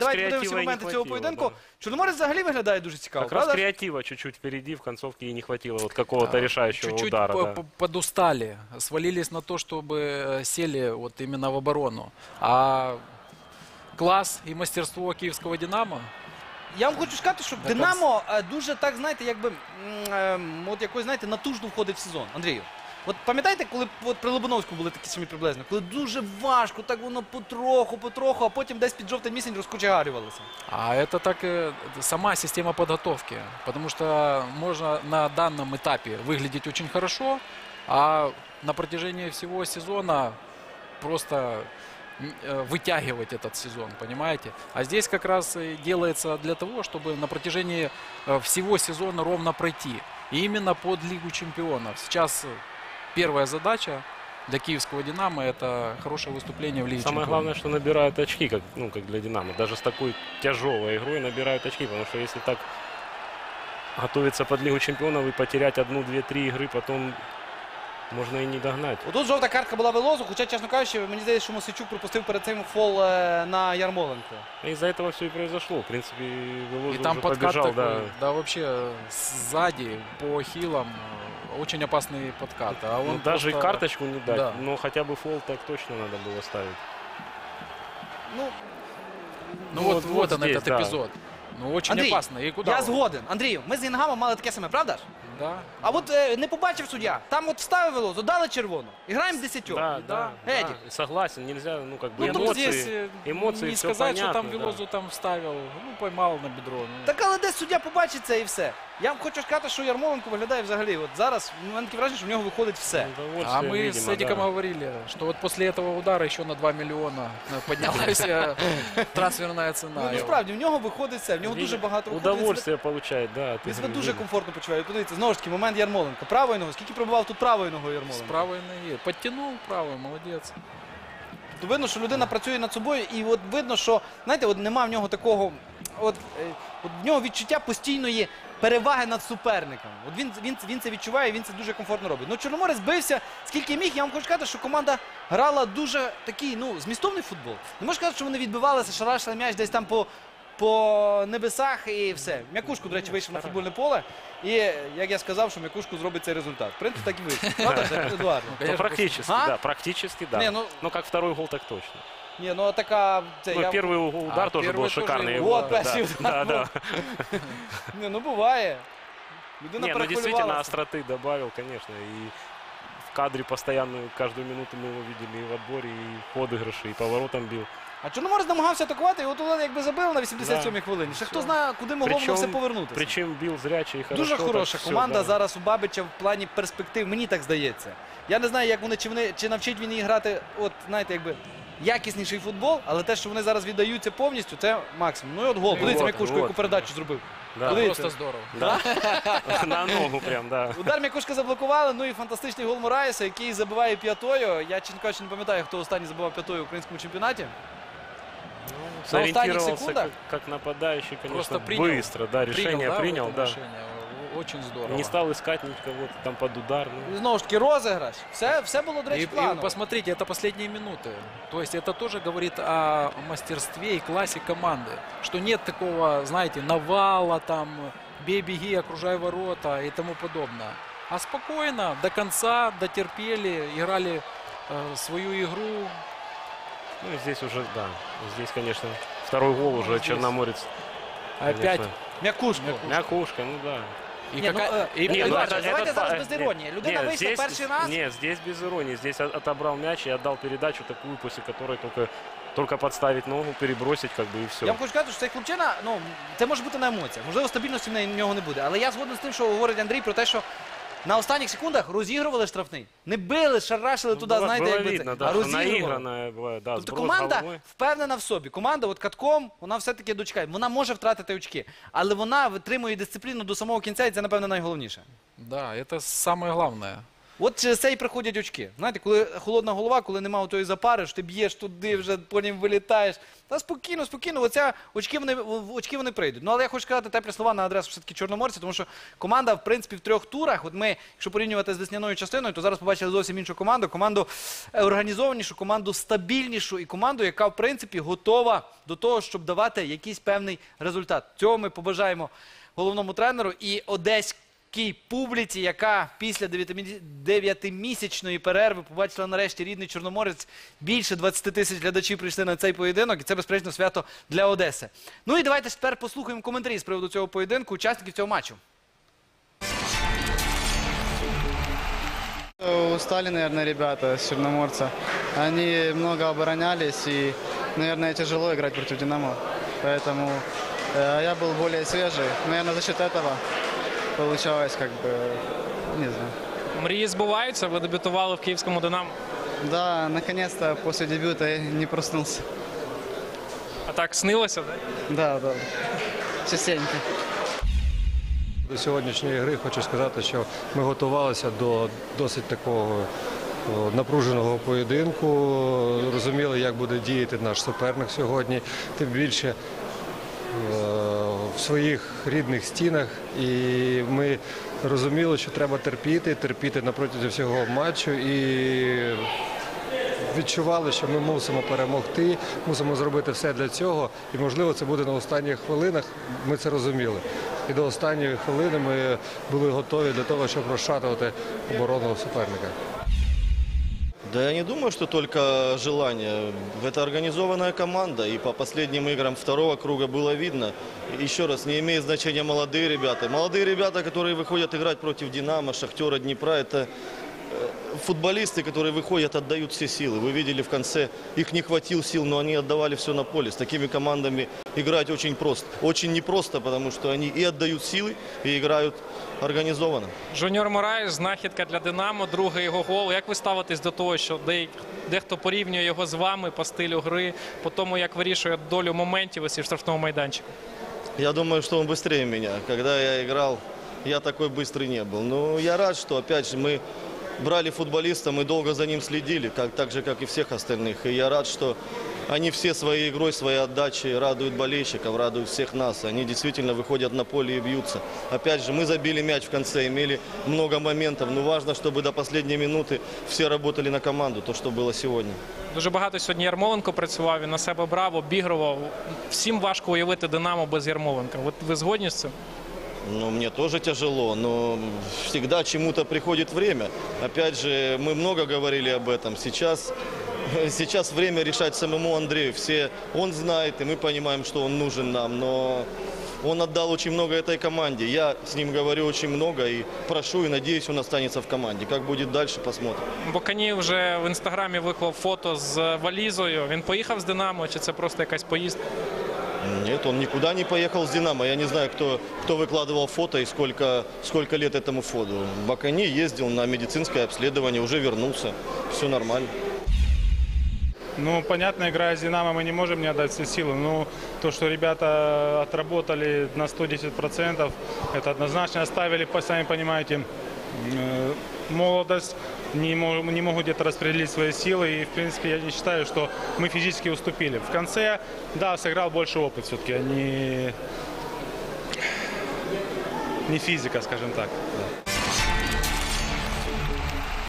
давайте подивимося моменти цього поєдинку. да. Чорноморець взагалі виглядає дуже цікаво, Как раз правда? креатива чуть-чуть впереди, в концовке и не хватило вот какого-то решающего Чуть-чуть удара. по- да. по- подустали, свалились на то, чтобы э, сели вот именно в оборону. А класс и мастерство киевского «Динамо» Я вам хочу сказати, що Динамо е, дуже так, знаєте, якби м, е, от якось, знаєте, натужно входить в сезон. Андрію. От пам'ятаєте, коли от при Лобановську були такі самі приблизно, коли дуже важко, так воно потроху, потроху, а потім десь під жовтий місяць розкочегарювалося. А это так э, сама система подготовки. Потому что можно на данном этапе выглядеть очень хорошо, а на протяжении всего сезона просто м, э, вытягивать этот сезон, понимаете? А здесь как раз и делается для того, чтобы на протяжении э, всего сезона ровно пройти. И именно под Лигу чемпионов. Сейчас э, первая задача для киевского «Динамо» это хорошее выступление в Лиге Самое чемпионов. главное, что набирают очки, как, ну, как для Динамо. Даже с такой тяжелой игрой набирают очки, потому что если так готовиться под Лигу чемпионов и потерять одну, две, три игры, потом можно и не догнать. Отут жовта картка була Велозу, хоча, чесно кажучи, мені здається, що Мосичук пропустив перед цим фол на Ярмоленко. Из-за этого все и произошло. В принципе, Велоза И там уже подкат побежал, такой, да. да. вообще сзади по хилам э, очень опасный подкат. А он Ну, даже и просто- карточку не дать, Да. но хотя бы фол так точно надо было ставить. Ну, Ну Ну, вот, вот- вот, вот он здесь, этот да. эпизод. Ну очень Андрій, опасно. И куда? я он? згоден. Андрію, ми з Інгамом мали таке саме, правда ж? Да. А от е, не побачив суддя, там от вставив Велозу, дали червону. І граємо десятьох. Да, да, да. Эдик. Согласен, нельзя, ну как бы Ну, тут эмоции, здесь э, эмоции, не всё сказать, что там понятно, да. Велозу там вставил. Ну, поймал на бедро. ну. Так але десь суддя побачить це і все. Я вам хочу сказати, що Ярмоленко виглядає взагалі. От зараз в мене таке враження, що в нього виходить все. Удовольствие, А мы видимо, с Эдиком да. говорили, что вот после этого удара еще на 2 миллиона э, поднялась э, трансферная цена. Ну, его. насправді в нього виходить все. В нього дуже багато виходить. Він себе- Удовольствие получает, да. от Він себе игры, дуже видно. комфортно почуває. Подивіться, знову ж таки, момент Ярмоленко. Правою ногою. Скільки пробував тут правою ногою Ярмоленко? правой ноги. Подтянул правой, молодец. То видно, що людина працює над собою, і от видно, що знаєте, от нема в нього такого, от, е, от в нього відчуття постійної переваги над суперником. От він, він, він це відчуває, і він це дуже комфортно робить. Ну, Чорноморець бився, скільки міг. Я вам хочу сказати, що команда грала дуже такий, ну, змістовний футбол. Не можу сказати, що вони відбивалися, шарашили м'яч десь там по По небесах і все. М'якушку, до речі, вийшов на футбольне поле. І як я сказав, що м'якушку зробить цей результат. В принципі, так і вийшло. Правда, ж, Едуард? Ну, Конечно, практически, А? да, практически, да. Не, ну- Ну, как второй гол, так точно. Ні, ну а така. Це, Ну, я... первый угол- удар А, тоже первый был тоже шикарный. его, его, Вот, да, спасибо. да, да. Ні, ну буває. Людина Не, ну действительно перехвилювалася. остроты добавил, конечно. И в кадре постоянно, каждую минуту мы его видели и в отборе, и в подыгрыше, и поворотом бил. А Чорноморець намагався атакувати, і от туди якби забили на 87-й Да. хвилині. Ще хто Всё. знає, куди могло воно Причем- все повернутися. Причем бил зряче и хорошо. Дуже так хороша всё, команда да. зараз у Бабича в плані перспектив, мені так здається. Я не знаю, як вони чи вони чи навчить він її грати, от знаєте, якби якісніший футбол, але те, що вони зараз віддаються повністю, це максимум. Ну і от гол. Ну, Подивіться, от, Мякушко, от. яку передачу зробив. Да. Просто здорово. Да. На ногу прям, да. Удар Мякушка заблокували. Ну і фантастичний гол Мораєса, який забиває п'ятою. Я чесно не пам'ятаю, хто останній забивав п'ятою в українському чемпіонаті. На останніх Сориентировался секундах? как, как нападающий, конечно, Просто принял. быстро, да, решение да, принял, да. решение? О- Очень здорово. Не стал искать никого-то там под удар. ну. І знову ж таки розіграш. Все, все було, до И, речі, и планово. посмотрите, это последние минуты. То есть это тоже говорит о мастерстве и классе команды. Что нет такого, знаете, навала, там, бей, беги, окружай ворота и тому подобное. А спокойно, до конца дотерпели, играли э, свою игру. Ну, и здесь уже, да, здесь, конечно, второй гол уже здесь Черноморец. Опять. конечно. Мякушко. Мякушка, ну да. И Не, ну, какая- э, и- Не, Не, ну Эдуард, это- давайте этот зараз фа- без не, іронії. Людина не, вийшла здесь- перший раз. Нет, здесь без иронии. Здесь от- отобрал мяч и отдал передачу такую, после которой только, только подставить ногу, перебросить, как бы и все. Я вам хочу сказати, що цей хлопчина, ну, це може бути на емоціях. Можливо, стабільності в неї- в нього не буде. Але я згоден з тим, що говорить Андрій про те, що на останніх секундах розігрували штрафний. Не били, шарашили туди, было, знаєте, было якби видно, це. да, а что розігрували. наигранная бывает, да, Тобто сброс команда головой. впевнена в собі. Команда от катком, вона все-таки дочекає. Вона може втратити очки, але вона витримує дисципліну до самого кінця, і це, напевно, найголовніше. Да, это самое главное. От через це і приходять очки. Знаєте, коли холодна голова, коли немає тої запари, що ти б'єш туди, вже потім вилітаєш. Та спокійно, спокійно, оця очки вони, очки вони прийдуть. Ну але я хочу сказати теплі слова на адресу все-таки чорноморця, тому що команда, в принципі, в трьох турах. От ми, якщо порівнювати з весняною частиною, то зараз побачили зовсім іншу команду. Команду е, організованішу, команду стабільнішу і команду, яка в принципі готова до того, щоб давати якийсь певний результат. Цього ми побажаємо головному тренеру і одеській публіці, яка після дев'ятимі- дев'ятимісячної перерви побачила нарешті рідний Чорноморець. Більше 20 тисяч глядачів прийшли на цей поєдинок, і це безперечно свято для Одеси. Ну і давайте ж тепер послухаємо коментарі з приводу цього поєдинку, учасників цього матчу. Устали, наверное, ребята с Черноморца. Они много оборонялись, и, наверное, тяжело играть против «Динамо». Поэтому э, я был более свежий. Наверное, за счет этого получалось как бы, не знаю. Мрії збуваються. Ви дебютували в київському Динамо. Да, наконец-то после дебюта я не проснулся. А так снилося, так? Да, да, частенько. До сьогоднішньої гри хочу сказати, що ми готувалися до досить такого о, напруженого поєдинку. Розуміли, як буде діяти наш суперник сьогодні. Тим більше е, в своїх рідних стінах. І ми розуміли, що треба терпіти, терпіти на протязі всього матчу. І відчували, що ми мусимо перемогти, мусимо зробити все для цього. І можливо це буде на останніх хвилинах. Ми це розуміли. І до останньої хвилини ми були готові для того, щоб розшатувати оборону суперника. Да я не думаю, что только желание. Это организованная команда, и по последним играм второго круга было видно. Еще раз, не имеет значения молодые ребята. Молодые ребята, которые выходят играть против «Динамо», «Шахтера», «Днепра», это футболисты, которые выходят, отдают все силы. Вы видели в конце, их не хватило сил, но они отдавали все на поле. С такими командами играть очень просто. Очень непросто, потому что они и отдают силы, и играют организованно. Жуніор Мораєш, знахідка для Динамо, другий його гол. Як ви ставитесь до того, що де- дехто порівнює його з вами по стилю гри, по тому, як вирішує долю моментів ось і в штрафному майданчику? Я думаю, что он быстрее меня. Когда я играл, я такой быстрый не был. Но я рад, что опять же мы брали футболиста, мы долго за ним следили, как, так же, как и всех остальных. И я рад, что они все своей игрой, своей отдачей радуют болельщиков, радуют всех нас. Они действительно выходят на поле и бьются. Опять же, мы забили мяч в конце, имели много моментов. Но важно, чтобы до последней минуты все работали на команду, то, что было сегодня. Дуже багато сьогодні Ярмоленко працював, він на себе брав, обігрував. Всім важко уявити Динамо без Ярмоленка. От ви згодні з цим? Ну, мне тоже тяжело, но всегда чему-то приходит время. Опять же, мы много говорили об этом. Сейчас, сейчас время решать самому Андрею. Все, он знает, и мы понимаем, что он нужен нам, но он отдал очень много этой команде. Я с ним говорю очень много и прошу, и надеюсь, он останется в команде. Как будет дальше, посмотрим. Бокані вже в інстаграмі виклав фото з валізою. Він поїхав з Динамо, чи це просто якась поїздка? Нет, он никуда не поехал с «Динамо». Я не знаю, кто, кто выкладывал фото и сколько, сколько лет этому фото. Бакани ездил на медицинское обследование, уже вернулся. Все нормально. Ну, понятно, играя с «Динамо», мы не можем не отдать все силы. Ну, то, что ребята отработали на 110%, это однозначно оставили, сами понимаете, э, молодость, не, мо- не могут где-то распределить свои силы. И, в принципе, я не считаю, что мы физически уступили. В конце, да, сыграл больше опыт все-таки, а не, не физика, скажем так. да.